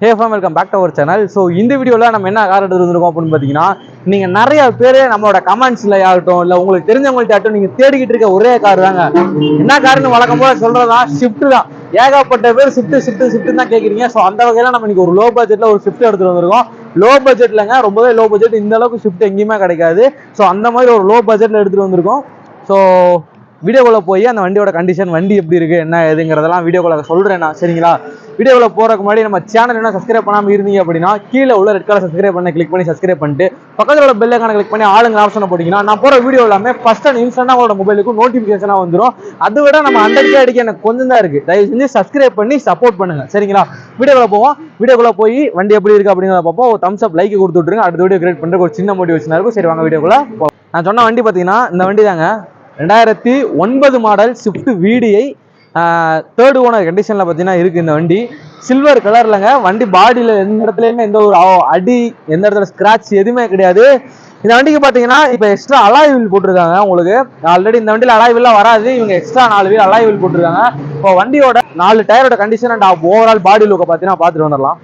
Hey fam welcome back to our channel so இந்த வீடியோவில் நம்ம என்ன கார் எடுத்து அப்படின்னு பார்த்தீங்கன்னா நீங்கள் நிறைய பேர் நம்மளோட கமெண்ட்ஸில் ஆகட்டும் இல்லை உங்களுக்கு தெரிஞ்சவங்கள்ட்ட ஆகட்டும் நீங்கள் தேடிக்கிட்டு இருக்க ஒரே கார் தாங்க. என்ன காருன்னு வழக்கம் போல சொல்கிறதா ஷிஃப்ட் தான். ஏகப்பட்ட பேர் ஷிஃப்ட் ஷிஃப்ட் ஷிஃப்ட் தான் கேட்குறீங்க ஸோ அந்த வகையில் நம்ம இன்னைக்கு ஒரு லோ பட்ஜெட்டில் ஒரு ஷிஃப்ட் எடுத்துகிட்டு வந்திருக்கோம். லோ பட்ஜெட்லங்க ரொம்பவே லோ பட்ஜெட் இந்த அளவுக்கு ஷிஃப்ட் எங்கேயுமே கிடைக்காது. ஸோ அந்த மாதிரி ஒரு லோ பட்ஜெட்டில் எடுத்துகிட்டு வந்திருக்கோம் ஸோ வீடியோக்குள்ள போய் அந்த வண்டியோட கண்டிஷன் வண்டி எப்படி இருக்குது என்ன ஏதுங்கிறதெல்லாம் வீடியோக்குள்ள சொல்கிறேன் நான். சரிங்களா? வீடியோவில் போகிறக்கு முன்னாடி நம்ம சேனல் என்ன சப்ஸ்கிரைப் பண்ணாம இருந்தீங்க அப்படின்னா கீழே உள்ள ரெட் கலர் சப்ஸ்கிரைப் பண்ண கிளிக் பண்ணி சப்ஸ்கிரைப் பண்ணிட்டு பக்கத்தில் உள்ள பெல் ஐக்கான கிளிக் பண்ணி ஆளுங்க ஆப்ஷனை போட்டிங்கன்னா நான் போகிற வீடியோ எல்லாமே ஃபஸ்ட் அண்ட் இன்ஸ்டன்டா உங்களோட மொபைலுக்கு நோட்டிஃபிகேஷனாக வந்துடும் அதை விட நம்ம ஹண்ட்ரட் கே அடிக்க எனக்கு கொஞ்சம் தான் இருக்குது தயவு செஞ்சு சப்ஸ்கிரைப் பண்ணி சப்போர்ட் பண்ணுங்கள் சரிங்களா? வீடியோவில் போவோம். வீடியோக்குள்ளே போய் வண்டி எப்படி இருக்கு அப்படிங்கிறத பார்ப்போம். ஒரு தம்ஸ் அப் லைக் கொடுத்து விட்ருங்க அடுத்த வீடியோ கிரியேட் பண்றதுக்கு ஒரு சின்ன மோட்டிவேஷனா இருக்கும். சரி வாங்க வீடியோக்குள்ளே நான் சொன்ன வண்டி பார்த்தீங்கன்னா இந்த வண்டி தாங்க. ரெண்டாயிரத்தி ஒன்பது மாடல் ஸ்விஃப்ட் வீடியை தேர்ட் ஓனர் கண்டிஷனில் பார்த்தீங்கன்னா இருக்குது இந்த வண்டி. சில்வர் கலர்லங்க வண்டி பாடியில் எந்த இடத்துலையுமே எந்த ஒரு அடி எந்த இடத்துல ஸ்க்ராட்ச் எதுவுமே கிடையாது. இந்த வண்டிக்கு பார்த்தீங்கன்னா இப்போ எக்ஸ்ட்ரா அலாய் வீல் போட்டிருக்காங்க உங்களுக்கு. ஆல்ரெடி இந்த வண்டியில் அலாய் வீல்லாம் வராது. இவங்க எக்ஸ்ட்ரா நாலு வீல் அலாய் வீல் போட்டிருக்காங்க. இப்போ வண்டியோட நாலு டயரோட கண்டிஷன் அண்ட் ஓவரால் பாடி லுக்கை பார்த்தீங்கன்னா பார்த்துட்டு வந்துடலாம்.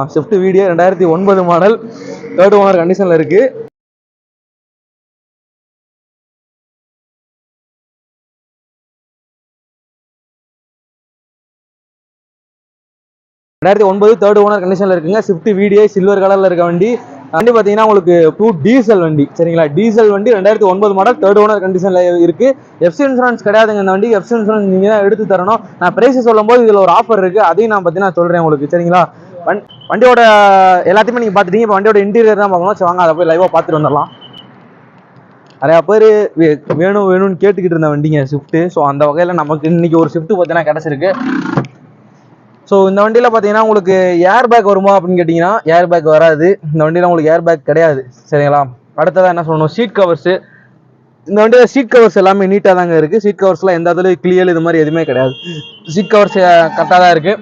ஸ்விஃப்ட் வீடியோ ரெண்டாயிரத்தி ஒன்பது மாடல் தேர்ட் ஓனர் கண்டிஷனில் இருக்கு. ரெண்டாயிரத்தி ஒன்பது தேர்ட் ஓனர் கண்டிஷனில் இருக்குங்க. ஸ்விஃப்ட் வீடியோ சில்வர் கலரில் இருக்க வண்டி. வண்டி பார்த்தீங்கன்னா உங்களுக்கு டூ டீசல் வண்டி சரிங்களா? டீசல் வண்டி ரெண்டாயிரத்தி ஒன்பது மாடல் தேர்ட் ஓனர் கண்டிஷனில் இருக்கு. எஃப்சி இன்சூரன்ஸ் கிடையாதுங்க இந்த வண்டி. எஃப்சி இன்சூரன்ஸ் நீங்கள் தான் எடுத்து தரணும். நான் பிரைஸ் சொல்லும்போது இதில் ஒரு ஆஃபர் இருக்கு. அதையும் நான் பார்த்தீங்கன்னா சொல்கிறேன் உங்களுக்கு சரிங்களா? வண்டியோட எல்லாத்தையுமே நீங்கள் பார்த்துட்டீங்க. இப்போ வண்டியோட இன்டீரியர் தான் பார்க்கணும். சரி வாங்க அதை போய் லைவாக பார்த்துட்டு வந்துடலாம். நிறையா பேர் வேணும் வேணும்னு கேட்டுக்கிட்டு இருந்த வண்டிங்க ஷிஃப்ட்டு ஸோ அந்த வகையில் நமக்கு இன்னைக்கு ஒரு ஷிஃப்ட் பார்த்தீங்கன்னா கிடச்சிருக்கு. ஸோ இந்த வண்டியில் பார்த்தீங்கன்னா உங்களுக்கு ஏர் பேக் வருமா அப்படின்னு கேட்டிங்கன்னா ஏர் பேக் வராது. இந்த வண்டியில் உங்களுக்கு ஏர் பேக் கிடையாது. சரிங்களா? அடுத்ததாக என்ன சொல்லணும்? சீட் கவர்ஸு இந்த வண்டியில் சீட் கவர்ஸ் எல்லாமே நீட்டாக தாங்க இருக்குது சீட் கவர்ஸ்லாம் எந்த இடத்துல கிளியல் இது மாதிரி எதுவுமே கிடையாது. சீட் கவர்ஸ் கரெக்டாக தான் இருக்குது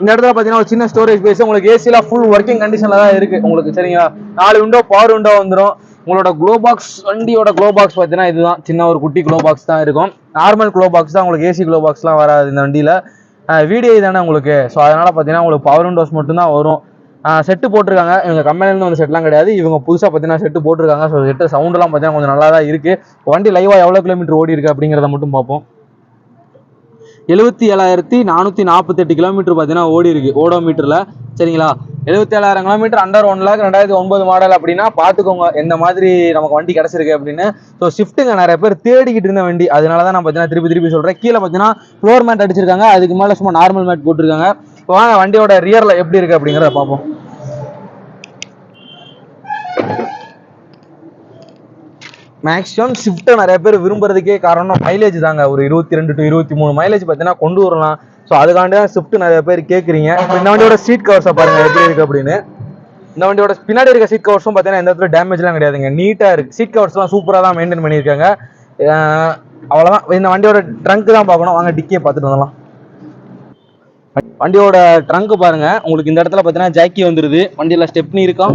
இந்த இடத்துல பார்த்தீங்கன்னா ஒரு சின்ன ஸ்டோரேஜ் பேஸ் உங்களுக்கு ஏசிலாம் ஃபுல் ஒர்க்கிங் கண்டிஷனில் தான் இருக்குது உங்களுக்கு சரிங்களா? நாலு விண்டோ பவர் விண்டோ வந்துடும் உங்களோட க்ளோ பாக்ஸ் வண்டியோட க்ளோ பாக்ஸ் பார்த்தீங்கன்னா இதுதான். சின்ன ஒரு குட்டி க்ளோ பாக்ஸ் தான் இருக்கும். நார்மல் க்ளோ பாக்ஸ் தான் உங்களுக்கு ஏசி க்ளோ பாக்ஸ்லாம் வராது இந்த வண்டியில். வீடியோ தானே உங்களுக்கு? ஸோ அதனால் பார்த்தீங்கன்னா உங்களுக்கு பவர் விண்டோஸ் மட்டும்தான் வரும். செட்டு போட்டிருக்காங்க. இவங்க கம்பெனிலேருந்து வந்து செட்லாம் கிடையாது. இவங்க புதுசாக பார்த்தீங்கன்னா செட்டு போட்டிருக்காங்க. ஸோ செட்டு சவுண்டெல்லாம் பார்த்தீங்கன்னா கொஞ்சம் நல்லா தான் இருக்குது வண்டி லைவாக எவ்வளோ கிலோமீட்டர் ஓடி இருக்கு அப்படிங்கிறத மட்டும் பார்ப்போம். எழுபத்தி ஏழாயிரத்தி நானூற்றி நாற்பத்தெட்டு கிலோமீட்டர் பார்த்தீங்கன்னா ஓடி இருக்கு ஓடோமீட்டரில். சரிங்களா? எழுபத்தி ஏழாயிரம் கிலோமீட்டர் அண்டர் ஒன் லேக் ரெண்டாயிரத்தி ஒன்பது மாடல் அப்படின்னா பார்த்துக்கோங்க எந்த மாதிரி நமக்கு வண்டி கிடச்சிருக்கு அப்படின்னு. ஸோ ஷிஃப்ட்டுங்க நிறைய பேர் தேடிக்கிட்டு இருந்த வண்டி. அதனால தான் நான் பார்த்தீங்கன்னா திருப்பி திருப்பி சொல்கிறேன் கீழே பார்த்தீங்கன்னா ஃப்ளோர் மேட் அடிச்சிருக்காங்க. அதுக்கு மேலே சும்மா நார்மல் மேட் போட்டிருக்காங்க. வாங்க வண்டியோட ரியரில் எப்படி இருக்கு அப்படிங்கிறத பார்ப்போம். மேக்ஸிமம் ஷிஃப்ட்டை நிறைய பேர் விரும்புறதுக்கே காரணம் மைலேஜ் தாங்க. ஒரு இருபத்தி ரெண்டு டு இருபத்தி மூணு மைலேஜ் பார்த்தீங்கன்னா கொண்டு வரலாம். ஸோ அதுக்காண்டி தான் ஸ்விஃப்ட் நிறைய பேர் கேட்குறீங்க இப்போ இந்த வண்டியோட சீட் கவர்ஸை பாருங்க எப்படி இருக்கு அப்படின்னு. இந்த வண்டியோட பின்னாடி இருக்க சீட் கவர்ஸும் பார்த்தீங்கன்னா எந்த இடத்துல டேமேஜ்லாம் கிடையாதுங்க. நீட்டாக இருக்கு. சீட் கவர்ஸ்லாம் சூப்பராக தான் மெயின்டைன் பண்ணியிருக்காங்க. அவ்வளோதான் இந்த வண்டியோட ட்ரங்க் தான் பார்க்கணும். வாங்க டிக்கியை பார்த்துட்டு வந்துடலாம். வண்டியோட ட்ரங்க் பாருங்க. உங்களுக்கு இந்த இடத்துல பார்த்தீங்கன்னா ஜாக்கி வந்துருது. வண்டியில் ஸ்டெப்னி இருக்கும்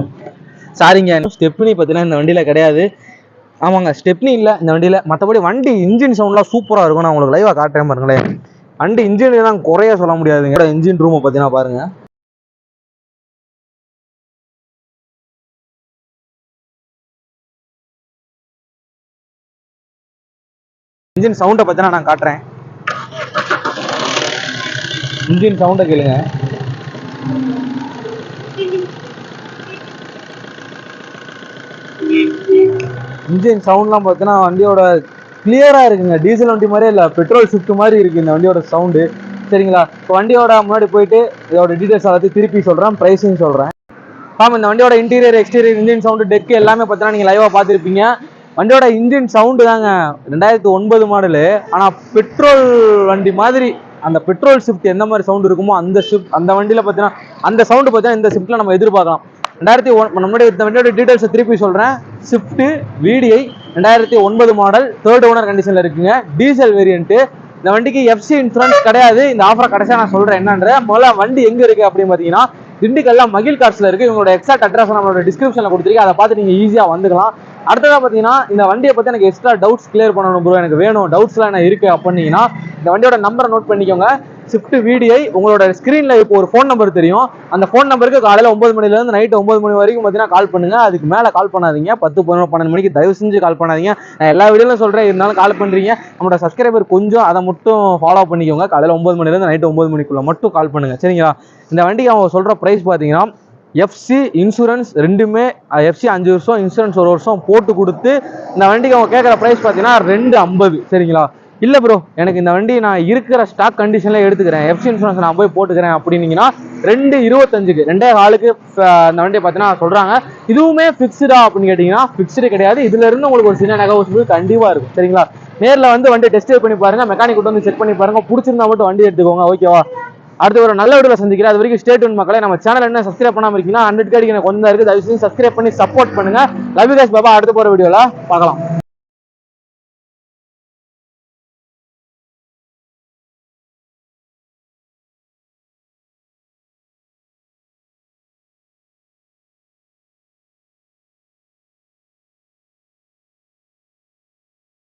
சாரிங்க ஸ்டெப்னி பார்த்தீங்கன்னா இந்த வண்டியில் கிடையாது. ஆமாங்க ஸ்டெப்னி இல்லை இந்த வண்டியில். மற்றபடி வண்டி இன்ஜின் சவுண்ட்லாம் சூப்பராக இருக்கும் நான் உங்களுக்கு லைவாக காட்டுறேன் பாருங்களேன். வண்டி இன்ஜின்லாம் குறைய சொல்ல முடியாதுங்க. இன்ஜின் ரூமை பார்த்தீங்கன்னா பாருங்கள் இன்ஜின் சவுண்டை பார்த்தீங்கன்னா நான் காட்டுறேன். இன்ஜின் சவுண்டை கேளுங்க. இன்ஜின் சவுண்ட்லாம் பார்த்தீங்கன்னா வண்டியோட கிளியராக இருக்குங்க. டீசல் வண்டி மாதிரியே இல்லை பெட்ரோல் ஷிஃப்ட் மாதிரி இருக்குது இந்த வண்டியோட சவுண்டு சரிங்களா? இப்போ வண்டியோட முன்னாடி போயிட்டு இதோட டீட்டெயில்ஸ் எல்லாத்தையும் திருப்பி சொல்கிறேன் ப்ரைஸையும் சொல்கிறேன் ஆமாம் இந்த வண்டியோட interior exterior engine sound tech எல்லாமே பார்த்தீங்கன்னா நீங்கள் லைவாக பார்த்துருப்பீங்க. வண்டியோட இன்ஜின் சவுண்டு தாங்க ரெண்டாயிரத்தி ஒன்பது மாடலு ஆனால் பெட்ரோல் வண்டி மாதிரி அந்த பெட்ரோல் ஷிஃப்ட் எந்த மாதிரி சவுண்டு இருக்குமோ அந்த ஷிஃப்ட் அந்த வண்டியில் பார்த்தீங்கன்னா அந்த சவுண்டு பார்த்தீங்கன்னா இந்த ஷிஃப்ட்டில் நம்ம எதிர்பார்க்கலாம். ரெண்டாயிரத்தி ஒன் நம்மளுடைய இந்த வண்டியோட டீட்டெயில்ஸை திருப்பி சொல்கிறேன் ஸ்விஃப்ட்டு விடிஐ ரெண்டாயிரத்தி ஒன்பது மாடல் தேர்ட் ஓனர் கண்டிஷனில் இருக்குங்க. டீசல் வேரியண்ட்டு இந்த வண்டிக்கு எஃப்சி இன்சூரன்ஸ் கிடையாது. இந்த ஆஃபரை கடைசியாக நான் சொல்கிறேன் என்னன்ற முதல்ல வண்டி எங்கே இருக்குது அப்படின்னு பார்த்தீங்கன்னா திண்டுக்கல்ல மகிழ் கார்ஸ்ல இருக்குது இவங்களோட எக்ஸாக்ட் அட்ரஸ் நம்மளோட டிஸ்கிரிப்ஷனில் கொடுத்துருக்கு அதை பார்த்து நீங்கள் ஈஸியாக வந்துக்கலாம். அடுத்ததாக பார்த்தீங்கன்னா இந்த வண்டியை பற்றி எனக்கு எக்ஸ்ட்ரா டவுட்ஸ் கிளியர் பண்ணணும் ப்ரோ எனக்கு வேணும். டவுட்ஸ்லாம் என்ன இருக்குது அப்படின்னீங்கன்னா இந்த வண்டியோட நம்பரை நோட் பண்ணிக்கோங்க. ஸ்விஃப்ட் விடிஐ உங்களோட ஸ்க்ரீனில் இப்போ ஒரு ஃபோன் நம்பர் தெரியும். அந்த ஃபோன் நம்பருக்கு காலையில் ஒம்பது மணிலேருந்து நைட்டு ஒம்பது மணி வரைக்கும் பார்த்தீங்கன்னா கால் பண்ணுங்க. அதுக்கு மேலே கால் பண்ணாதீங்க. பத்து பதினொன்று பன்னெண்டு மணிக்கு தயவு செஞ்சு கால் பண்ணாதீங்க. நான் எல்லா வீடியோலும் சொல்கிறேன் இருந்தாலும் கால் பண்ணுறீங்க நம்மளோட சப்ஸ்கிரைபர் கொஞ்சம் அதை மட்டும் ஃபாலோ பண்ணிக்கோங்க. காலையில் ஒம்பது மணிலேருந்து நைட்டு ஒம்பது மணிக்குள்ளே மட்டும் கால் பண்ணுங்க. சரிங்களா? இந்த வண்டிக்கு அவங்க சொல்கிற ப்ரைஸ் பார்த்தீங்கன்னா எஃப்சி இன்சூரன்ஸ் ரெண்டுமே எஃப்சி அஞ்சு வருஷம் இன்சூரன்ஸ் ஒரு வருஷம் போட்டு கொடுத்து இந்த வண்டிக்கு அவங்க கேட்குற ப்ரைஸ் பார்த்தீங்கன்னா ரெண்டு ஐம்பது. சரிங்களா? இல்லை ப்ரோ எனக்கு இந்த வண்டி நான் இருக்கிற ஸ்டாக் கண்டிஷனில் எடுத்துக்கிறேன். எஃப்சி இன்சூரன்ஸ் நான் போய் போட்டுக்கிறேன் அப்படின்னீங்கன்னா ரெண்டு இருபத்தஞ்சுக்கு ரெண்டே ஆளுக்கு இந்த வண்டியை பார்த்தீங்கன்னா சொல்கிறாங்க இதுவுமே ஃபிக்ஸ்டா அப்படின்னு கேட்டிங்கன்னா ஃபிக்ஸ்டு கிடையாது. இதுலேருந்து உங்களுக்கு ஒரு சின்ன நெகோசியபிள் கண்டிப்பாக இருக்கும். சரிங்களா? நேரில் வந்து வண்டி டெஸ்ட் பண்ணி பாருங்க. மெக்கானிக் கொண்டு வந்து செக் பண்ணி பாருங்க. பிடிச்சிருந்தா மட்டும் வண்டி எடுத்துக்கோங்க. ஓகேவா அடுத்து ஒரு நல்ல வீடியோல சந்திக்கிறேன். அது வரைக்கும் ஸ்டேட் ஒன் மக்களே. நம்ம சேனல் என்ன சப்ஸ்கிரைப் பண்ணாம இருக்கீங்கன்னா ஹண்ட்ரட் கேடிக்கு எனக்கு கொஞ்சம் இருக்குது தயவு செஞ்சு சப்ஸ்கிரைப் பண்ணி சப்போர்ட் பண்ணுங்கள் லவ் யூ பாபா அடுத்த போற வீடியோவில் பார்க்கலாம்.